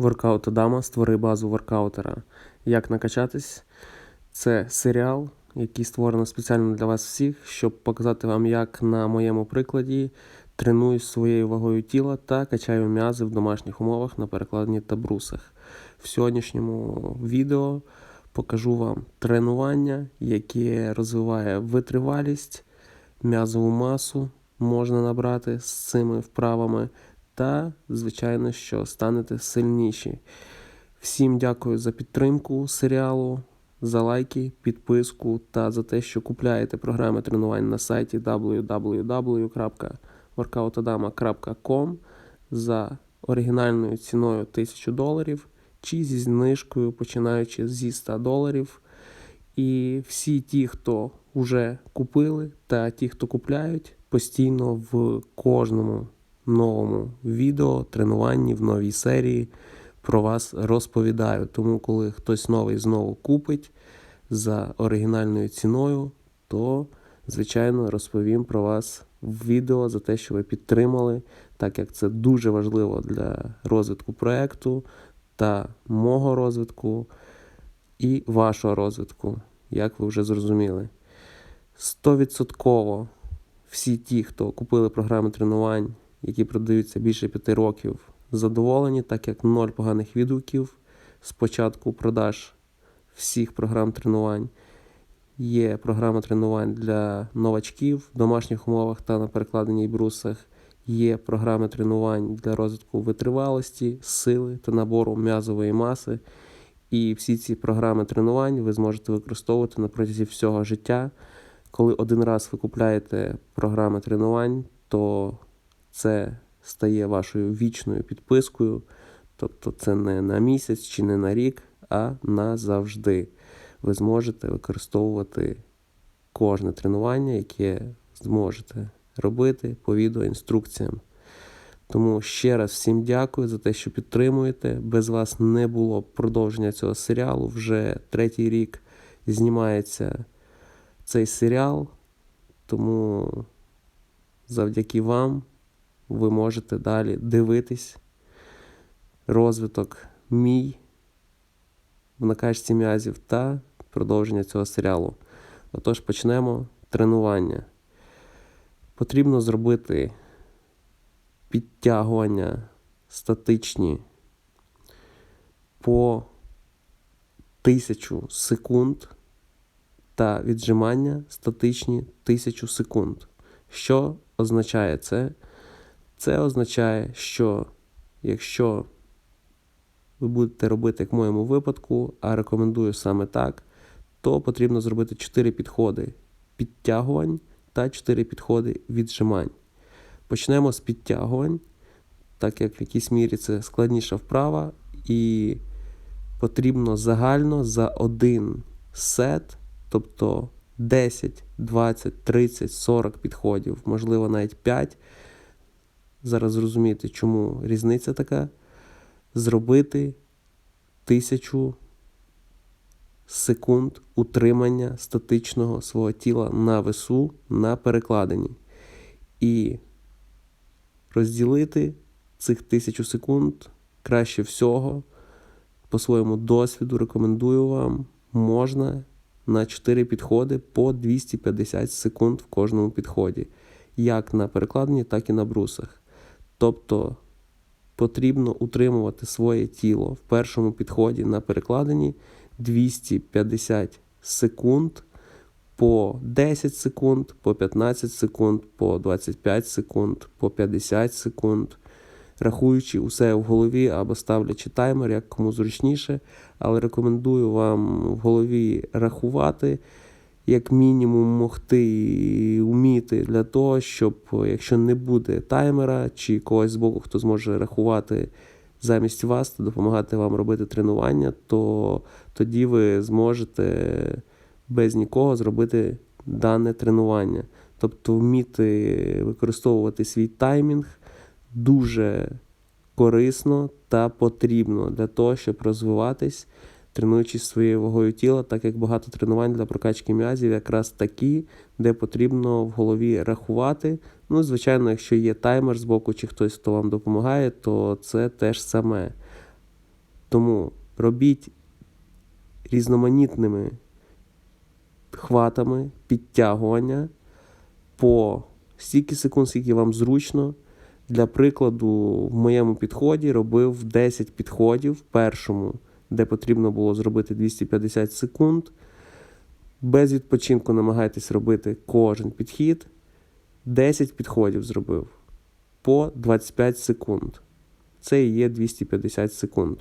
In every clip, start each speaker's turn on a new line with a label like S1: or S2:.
S1: Воркаут Адама створи базу воркаутера. Як накачатись? Це серіал, який створено спеціально для вас всіх, щоб показати вам, як на моєму прикладі тренуюсь своєю вагою тіла та качаю м'язи в домашніх умовах на перекладині та брусах. В сьогоднішньому відео покажу вам тренування, яке розвиває витривалість, м'язову масу можна набрати з цими вправами. Та, звичайно, що станете сильніші. Всім дякую за підтримку серіалу, за лайки, підписку та за те, що купляєте програми тренувань на сайті www.workoutadama.com за оригінальною ціною 1000 доларів чи зі знижкою, починаючи зі 100 доларів. І всі ті, хто вже купили, та ті, хто купляють, постійно в кожному новому відео, тренуванні, в новій серії про вас розповідаю. Тому, коли хтось новий знову купить за оригінальною ціною, то, звичайно, розповім про вас в відео за те, що ви підтримали, так як це дуже важливо для розвитку проекту та мого розвитку і вашого розвитку, як ви вже зрозуміли. 100% всі ті, хто купили програми тренувань, які продаються більше 5 років, задоволені, так як ноль поганих відгуків з початку продаж всіх програм тренувань. Є програма тренувань для новачків в домашніх умовах та на перекладеній брусах. Є програми тренувань для розвитку витривалості, сили та набору м'язової маси. І всі ці програми тренувань ви зможете використовувати на протязі всього життя. Коли один раз ви купляєте програми тренувань, то це стає вашою вічною підпискою. Тобто це не на місяць чи не на рік, а назавжди. Ви зможете використовувати кожне тренування, яке зможете робити по відеоінструкціям. Тому ще раз всім дякую за те, що підтримуєте. Без вас не було продовження цього серіалу. Вже третій рік знімається цей серіал. Тому завдяки вам ви можете далі дивитись розвиток мій в накачці м'язів та продовження цього серіалу. Отож, почнемо тренування. Потрібно зробити підтягування статичні по 1000 секунд та віджимання статичні 1000 секунд. Що означає це? Це означає, що якщо ви будете робити, як в моєму випадку, а рекомендую саме так, то потрібно зробити 4 підходи підтягувань та 4 підходи віджимань. Почнемо з підтягувань, так як в якійсь мірі це складніша вправа, і потрібно загально за один сет, тобто 10, 20, 30, 40 підходів, можливо, навіть 5. Зараз зрозумієте, чому різниця така. Зробити тисячу секунд утримання статичного свого тіла на весу на перекладині. І розділити цих тисячу секунд краще всього, по своєму досвіду рекомендую вам, можна на 4 підходи по 250 секунд в кожному підході, як на перекладині, так і на брусах. Тобто потрібно утримувати своє тіло в першому підході на перекладині 250 секунд по 10 секунд, по 15 секунд, по 25 секунд, по 50 секунд, рахуючи усе в голові або ставлячи таймер, як кому зручніше, але рекомендую вам в голові рахувати. Як мінімум могти вміти для того, щоб якщо не буде таймера чи когось з боку, хто зможе рахувати замість вас та допомагати вам робити тренування, то тоді ви зможете без нікого зробити дане тренування. Тобто вміти використовувати свій таймінг дуже корисно та потрібно для того, щоб розвиватись, тренуючись своєю вагою тіла, так як багато тренувань для прокачки м'язів якраз такі, де потрібно в голові рахувати. Ну, звичайно, якщо є таймер з боку чи хтось, хто вам допомагає, то це теж саме. Тому робіть різноманітними хватами підтягування по стільки секунд, скільки вам зручно. Для прикладу, в моєму підході робив 10 підходів в першому, де потрібно було зробити 250 секунд. Без відпочинку намагайтесь робити кожен підхід. 10 підходів зробив по 25 секунд. Це і є 250 секунд.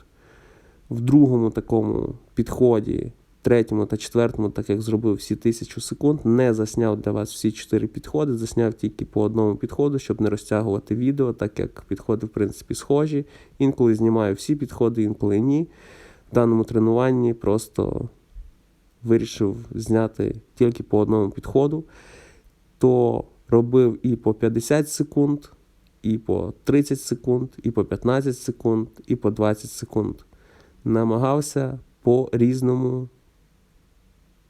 S1: В другому такому підході, третьому та четвертому, так як зробив всі 1000 секунд, не засняв для вас всі 4 підходи, засняв тільки по одному підходу, щоб не розтягувати відео, так як підходи, в принципі, схожі. Інколи знімаю всі підходи, інколи ні. В даному тренуванні просто вирішив зняти тільки по одному підходу, то робив і по 50 секунд, і по 30 секунд, і по 15 секунд, і по 20 секунд. Намагався по різному,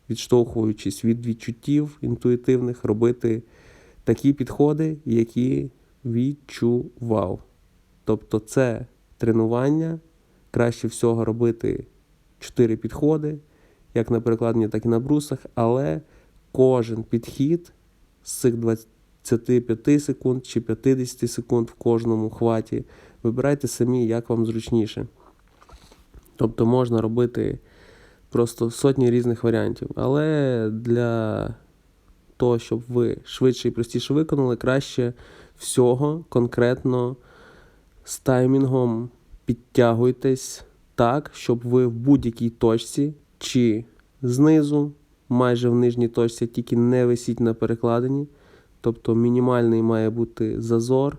S1: відштовхуючись від відчуттів інтуїтивних, робити такі підходи, які відчував. Тобто, це тренування краще всього робити 4 підходи, як на перекладенні, так і на брусах, але кожен підхід з цих 25 секунд чи 50 секунд в кожному хваті. Вибирайте самі, як вам зручніше. Тобто можна робити просто сотні різних варіантів. Але для того, щоб ви швидше і простіше виконали, краще всього конкретно з таймінгом підтягуйтесь так, щоб ви в будь-якій точці чи знизу, майже в нижній точці, тільки не висіть на перекладині. Тобто мінімальний має бути зазор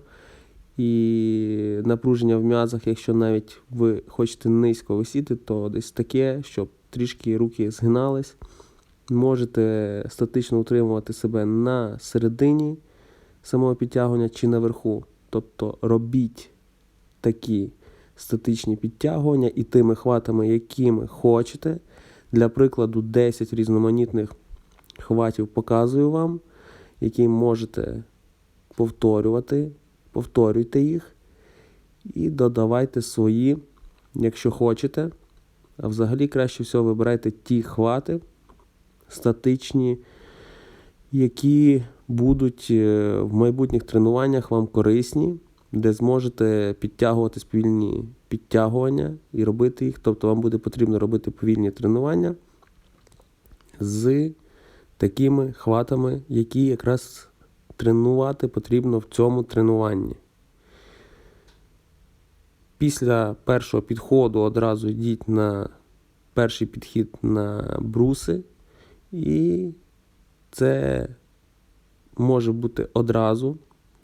S1: і напруження в м'язах, якщо навіть ви хочете низько висіти, то десь таке, щоб трішки руки згинались. Можете статично утримувати себе на середині самого підтягування чи наверху. Тобто робіть такі статичні підтягування і тими хватами, якими хочете. Для прикладу, 10 різноманітних хватів показую вам, які можете повторювати. Повторюйте їх і додавайте свої, якщо хочете. А взагалі краще всього вибирайте ті хвати статичні, які будуть е, в майбутніх тренуваннях вам корисні, де зможете підтягувати повільні підтягування і робити їх. Тобто вам буде потрібно робити повільні тренування з такими хватами, які якраз тренувати потрібно в цьому тренуванні. Після першого підходу одразу йдіть на перший підхід на бруси, і це може бути одразу.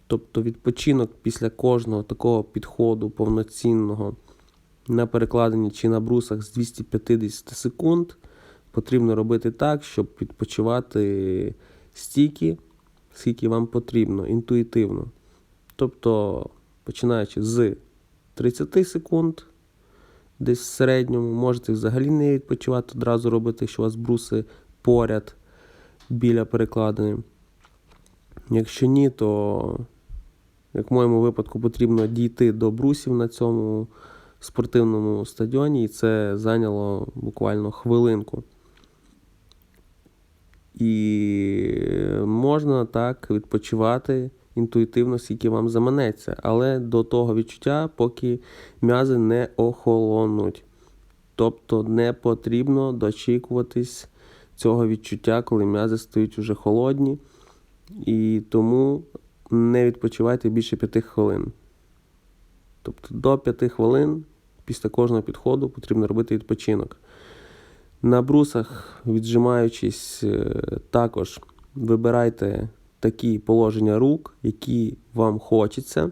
S1: Тобто відпочинок після кожного такого підходу повноцінного на перекладенні чи на брусах з 250 секунд потрібно робити так, щоб відпочивати стільки, скільки вам потрібно, інтуїтивно. Тобто, починаючи з 30 секунд, десь в середньому, можете взагалі не відпочивати, одразу робити, якщо у вас бруси поряд біля перекладини. Якщо ні, то, як в моєму випадку, потрібно дійти до брусів на цьому спортивному стадіоні, і це зайняло буквально хвилинку. І можна так відпочивати інтуїтивно, скільки вам заманеться, але до того відчуття, поки м'язи не охолонуть. Тобто не потрібно дочікуватись цього відчуття, коли м'язи стають уже холодні. І тому не відпочивайте більше 5 хвилин. Тобто до 5 хвилин після кожного підходу потрібно робити відпочинок. На брусах, віджимаючись, е, також вибирайте такі положення рук, які вам хочеться.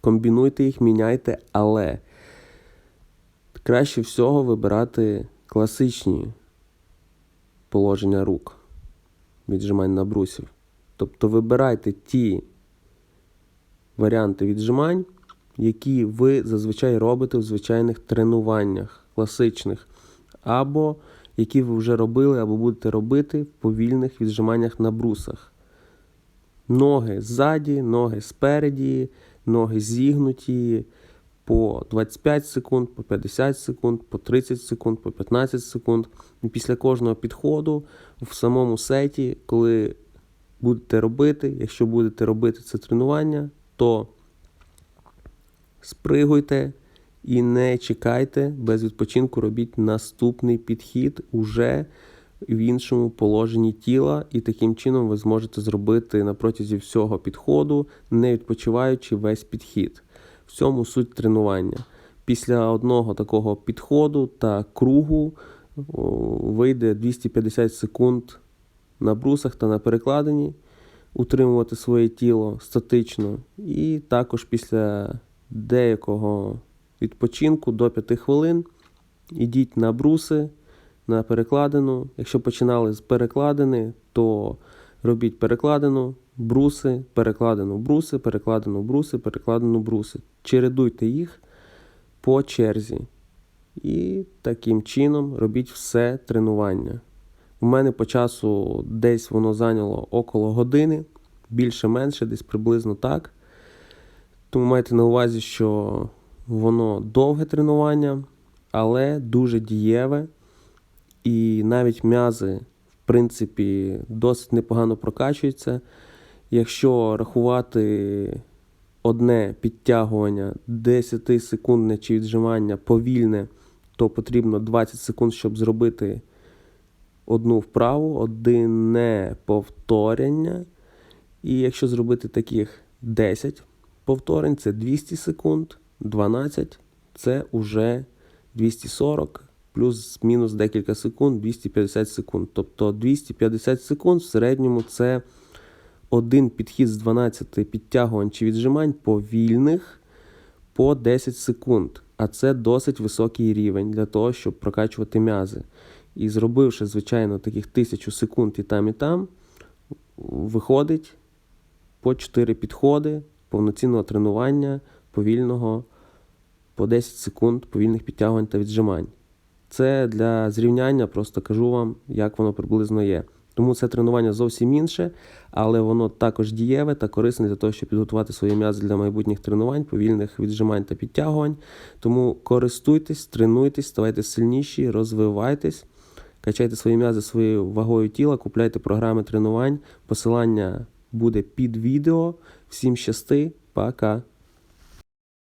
S1: Комбінуйте їх, міняйте, але краще всього вибирати класичні положення рук віджимань на брусів. Тобто вибирайте ті варіанти віджимань, які ви зазвичай робите в звичайних тренуваннях, класичних, або які ви вже робили або будете робити в повільних віджиманнях на брусах. Ноги ззаді, ноги спереді, ноги зігнуті, по 25 секунд, по 50 секунд, по 30 секунд, по 15 секунд. І після кожного підходу в самому сеті, коли будете робити, якщо будете робити це тренування, то спригуйте і не чекайте без відпочинку, робіть наступний підхід уже в іншому положенні тіла, і таким чином ви зможете зробити на протязі всього підходу, не відпочиваючи весь підхід. В цьому суть тренування. Після одного такого підходу та кругу вийде 250 секунд на брусах та на перекладині, утримувати своє тіло статично. І також після деякого відпочинку до 5 хвилин ідіть на бруси, на перекладину. Якщо починали з перекладини, то робіть перекладину, бруси, перекладину, бруси, перекладину, бруси, перекладину, бруси. Чередуйте їх по черзі. І таким чином робіть все тренування. У мене по часу десь воно зайняло около години, більше-менше, десь приблизно так. Тому майте на увазі, що воно довге тренування, але дуже дієве. І навіть м'язи, в принципі, досить непогано прокачуються. Якщо рахувати одне підтягування 10 секундне чи віджимання повільне, то потрібно 20 секунд, щоб зробити одну вправу, одне повторення. І якщо зробити таких 10 повторень, це 200 секунд, 12 це вже 240 плюс-мінус декілька секунд, 250 секунд. Тобто 250 секунд в середньому це один підхід з 12 підтягувань чи віджимань повільних по 10 секунд. А це досить високий рівень для того, щоб прокачувати м'язи. І зробивши, звичайно, таких 1000 секунд і там, і там, виходить по 4 підходи повноцінного тренування повільного по 10 секунд повільних підтягувань та віджимань. Це для зрівняння, просто кажу вам, як воно приблизно є. Тому це тренування зовсім інше, але воно також дієве та корисне для того, щоб підготувати свої м'язи для майбутніх тренувань, повільних віджимань та підтягувань. Тому користуйтесь, тренуйтесь, ставайте сильніші, розвивайтесь, качайте свої м'язи своєю вагою тіла, купляйте програми тренувань. Посилання буде під відео. Всім щасти, пока!